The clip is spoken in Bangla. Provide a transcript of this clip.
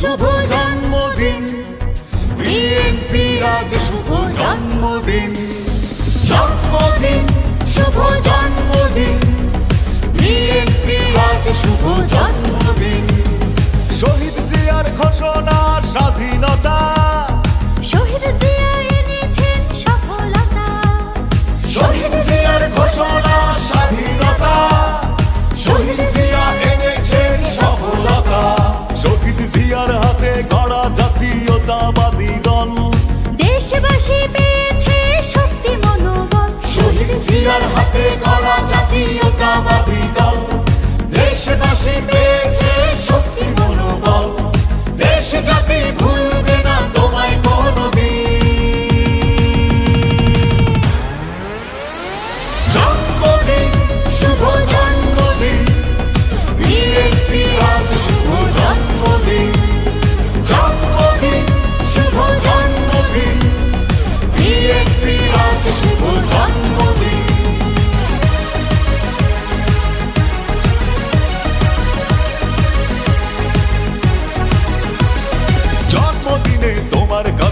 শুভ জন্মদিন। বিএনপি রাজ শুভ জন্মদিন। জন্মদিন, শুভ জন্মদিন। বিএনপি রাজ শুভ জন্মদিন। শহীদ জিয়ার ঘোষণা দেশবাসী পেয়েছে শক্তি মনোবল। শহীদ জিয়ার হাতে গড়া জাতীয়তাবাদী দল। দেশবাসী পেয়েছে